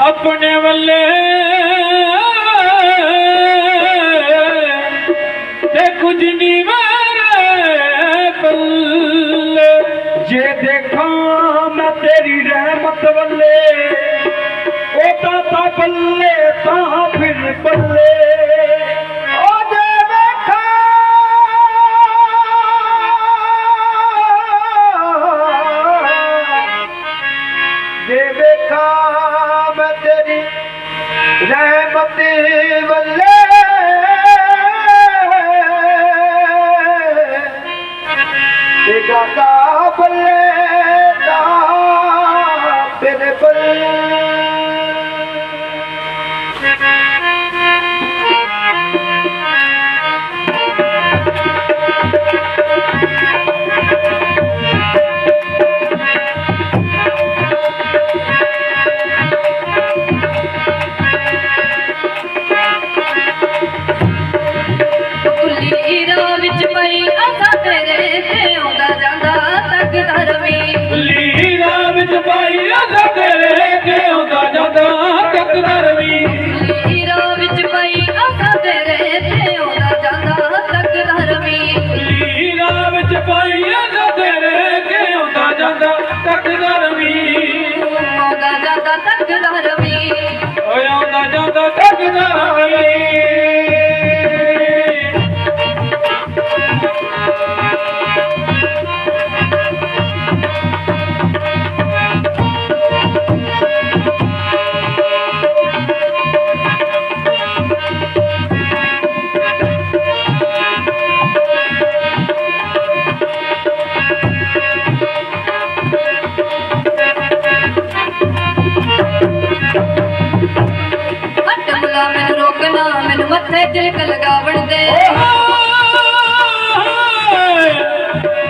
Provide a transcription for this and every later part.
ਆਪਣੇ ਵੱਲੇ। ਤੇ ਕੁਝ ਨਹੀਂ ਮੇਰੇ ਪੱਲੇ। ਜੇ ਦੇਖਾਂ ਮੈਂ ਤੇਰੀ ਰਹਿਮਤ ਵੱਲੇ, ਉਹ ਤਾਂ ਤਾਂ ਬੱਲੇ ਤਾਂ ਫਿਰ ਬੱਲੇ फे ਜਾਂਦਾ ਤੱਕਦਾ ਰਵੀ ਲੀਰਾ ਵਿੱਚ ਪਾਈ ਅਸਾਂ ਤੇਰੇ ਕੇ ਆਉਂਦਾ ਜਾਂਦਾ ਤੱਕਦਾ ਰਵੀ ਆਉਂਦਾ ਜਾਂਦਾ ਤੱਕਦਾ ਰਵੀ ਓਏ ਆਉਂਦਾ ਜਾਂਦਾ ਮੱਥੇ ਟਿਲਕ ਲਗਾਵਣ ਦੇ।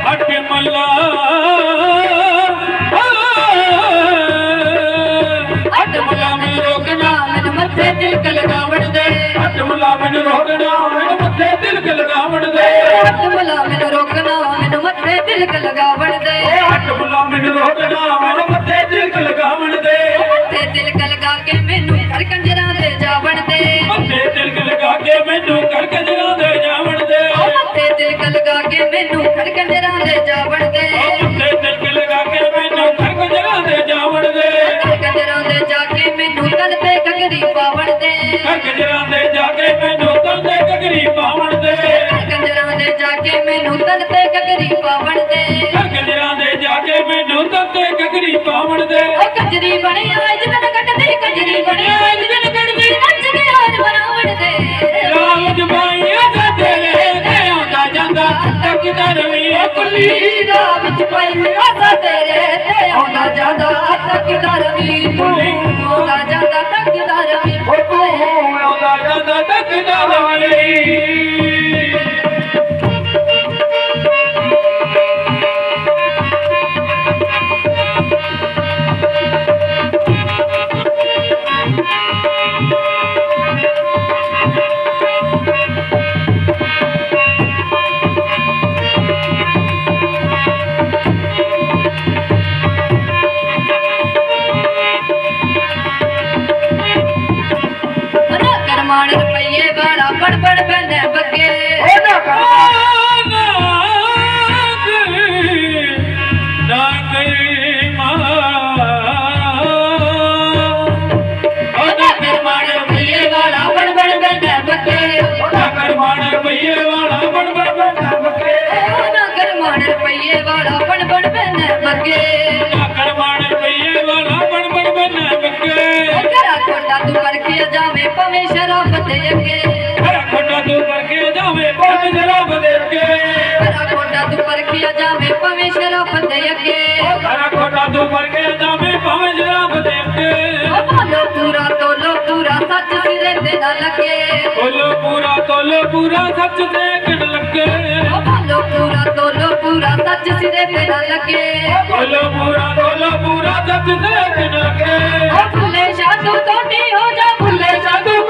ਹਟ ਮੱਲਾ ਹੱਟ ਮੁਲਾ ਮੈਨੂੰ ਰੋਕਣਾ ਮੈਨੂੰ ਮੱਥੇ ਟਿਲਕ ਲਗਾਵਣ ਦੇ। ਹਟ ਮੱਲਾ ਮੈਨੂੰ ਰੋਕਣਾ ਮੈਨੂੰ ਮੱਥੇ ਤਿਲਕ ਲਗਾਵਣ ਦੇ। ਹੱਟ ਮੁਲਾ ਮੈਨੂੰ ਰੋਕਣਾ ਮੈਨੂੰ ਮੱਥੇ ਟਿਲਕ ਲਗਾਵਣ ਦੇ। ਹਟ ਮੱਲਾ ਮੈਨੂੰ ਰੋਕਣਾ ਮੈਨੂੰ ਮੈਨੂੰ ਕਰ ਕੰਜਰਾਂ ਦੇ ਜਾਵਣ ਦੇ। ਉਹ ਮੱਥੇ ਤਿਲਕ ਲਗਾ ਕੇ ਮੈਨੂੰ ਕਰ ਕੰਜਰਾਂ ਦੇ ਜਾਵਣ ਦੇ। ਮੱਥੇ ਤਿਲਕ ਲਗਾ ਕੇ ਮੈਨੂੰ ਕਰ ਕੰਜਰਾਂ ਦੇ ਜਾਵਣ ਦੇ। ਕਰ ਕੰਜਰਾਂ ਦੇ ਜਾ ਕੇ ਮੈਨੂੰ ਤਲ ਤੇ ਕਗਰੀ ਪਾਵਣ ਦੇ। ਕਰ ਕੰਜਰਾਂ ਦੇ ਜਾ ਕੇ ਮੈਨੂੰ ਤੰਦੇ ਕਗਰੀ ਪਾਵਣ ਦੇ। ਕਰ ਕੰਜਰਾਂ ਦੇ ਜਾ ਕੇ ਮੈਨੂੰ ਤਲ ਤੇ ਕਗਰੀ ਪਾਵਣ ਦੇ। ਕਰ ਕੰਜਰਾਂ ਦੇ ਜਾ ਕੇ ਮੈਨੂੰ ਤੰਦੇ ਕਗਰੀ ਪਾਵਣ ਦੇ। ਉਹ ਕਜਰੀ ਬਣਿਆ ਜਨ ਕੱਟਦੀ ਕਜਰੀ ਬਣਿਆ। ਤੱਕਦਾ ਰਵੀ ਕੁੱਲੀ ਕੁੱਲੀ ਦਾ ਵਿੱਚ ਪਈ ਆਸਾ ਤੇਰੇ ਤੇ। ਆਉਂਦਾ ਜਾਂਦਾ ਤੱਕਦਾ ਰਵੀ ਆਉਂਦਾ ਜਾਂਦਾ ਤੱਕਦਾ ਰਵੀ ਉਹ ਤੂੰ ਆਉਂਦਾ ਜਾਂਦਾ ਤੱਕਦਾ ਰਵੀ ਵਾਲਾ ਪੜ ਪੜ ਪੈਂਦੇ ਬੱਗੇ ਉਹ ਨਾ ਕਰ ਨਾ ਕੇ ਜਾਵੇਂ ਭਵੇਂ ਸ਼ਰਾਬ ਦੇ ਅੱਗੇ। ਹਰਾ ਖੋਟਾ ਤੂੰ ਵਰਗੇ ਜਾਵੇਂ ਭਾਵੇਂ ਸ਼ਰਾਬ ਦੇ ਅੱਗੇ। ਹਰਾ ਕੋਟਾ ਤੂੰ ਪਰਖਿਆ ਜਾਵੇਂ ਭਵੇਂ ਸ਼ਰਾਬ ਦੇ ਅੱਗੇ। ਹਰਾ ਖੋਟਾ ਤੂੰ ਵਰਗੇ ਜਾਵੇਂ ਭਾਵੇਂ ਸ਼ਰਾਬ ਦੇ ਅੱਗੇ। ਬੋਲੋ ਪੂਰਾ ਤੋਲੋ ਪੂਰਾ ਸੱਚ ਸਿਰੇ ਤੇ ਨਾ ਲੱਗੇ। ਤੋਲੋ ਪੂਰਾ ਤੋਲੋ ਪੂਰਾ ਸੱਚ ਦੇ ਕਿਣ ਲੱਗੇ। ਬੋਲੋ ਪੂਰਾ ਤੋਲੋ ਪੂਰਾ ਸੱਚ ਸਿਰੇ ਤੇ ਨਾ ਲੱਗੇ। ਤੋਲੋ ਪੂਰਾ ਤੋਲੋ ਪੂਰਾ ਸੱਚ ਦੇ ਕਿਣ ਲੱਗੇ। ਓ ਭੁੱਲੇ ਸ਼ਾਦੂ ਟੋਟੀ ਹੋ ਜਾ ਭੁੱਲੇ ਜਾਦੂ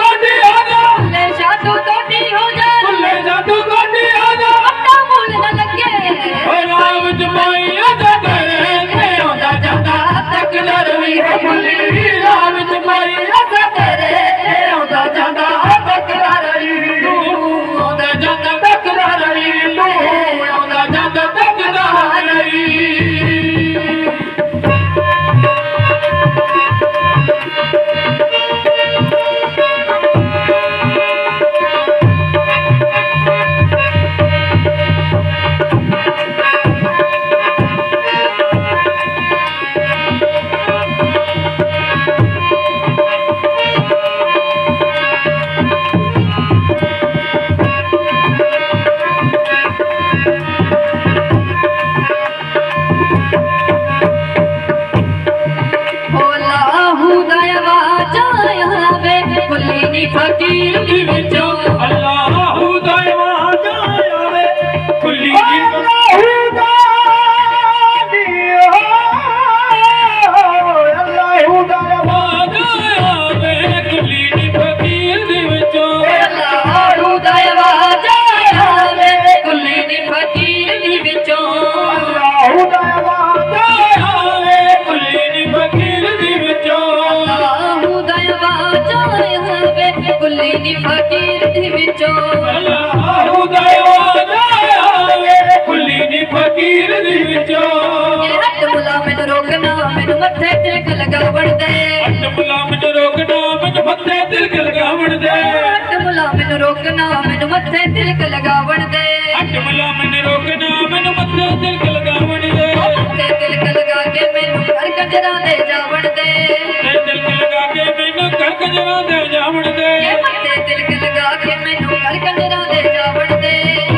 ਲਗਾਵਣ ਦੇ ਅੱਟ ਬੁਲਾ ਮੈਨੂੰ ਰੋਕਣਾ ਮੈਨੂੰ ਮੱਥੇ ਤਿਲਕ ਲਗਾਵਣ ਦੇ ਹੱਥ ਮੁਲਾ ਮੈਨੂੰ ਰੋਕਣਾ ਮੈਨੂੰ ਮੱਥੇ ਤਿਲਕ ਲਗਾਵਣ ਦੇ ਅੱਟ ਬੁਲਾ ਮੈਨੂੰ ਰੋਕਣਾ ਮੈਨੂੰ ਮੱਥੇ ਤਿਲਕ ਲਗਾਵਣ ਦੇ ਮੱਥੇ ਤਿਲਕ ਲਗਾ ਕੇ ਮੈਨੂੰ ਘਰ ਕੰਜਰਾਂ ਦੇ ਜਾਵਣ ਦੇ ਤੇ ਤਿਲਕ ਲਗਾ ਕੇ ਮੈਨੂੰ ਕਰ ਕਜਰਾਂ ਦੇ ਜਾਵਣ ਦੇ ਮੱਥੇ ਤਿਲਕ ਲਗਾ ਕੇ ਮੈਨੂੰ ਘਰ ਕੰਜਰਾਂ ਦੇ ਜਾਵਣ ਦੇ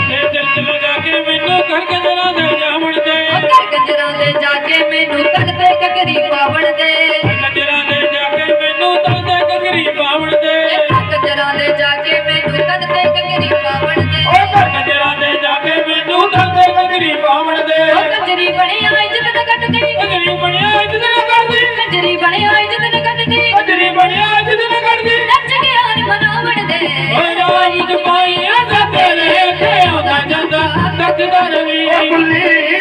ਤੇ ਤਿਲਕ ਲਗਾ ਕੇ ਮੈਨੂੰ ਕਰ ਕਜਰਾਂ ਦੇ ਜਾਵਣ ਦੇ ਘਰ ਕੰਜਰਾਂ ਦੇ ਜਾ ਕੇ ਮੈਨੂੰ وے راند پائے تے تیرے کھیو دا جندا دکدر وی کلے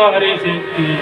ਹਰੀ ਸਿੰਘ ਕੀ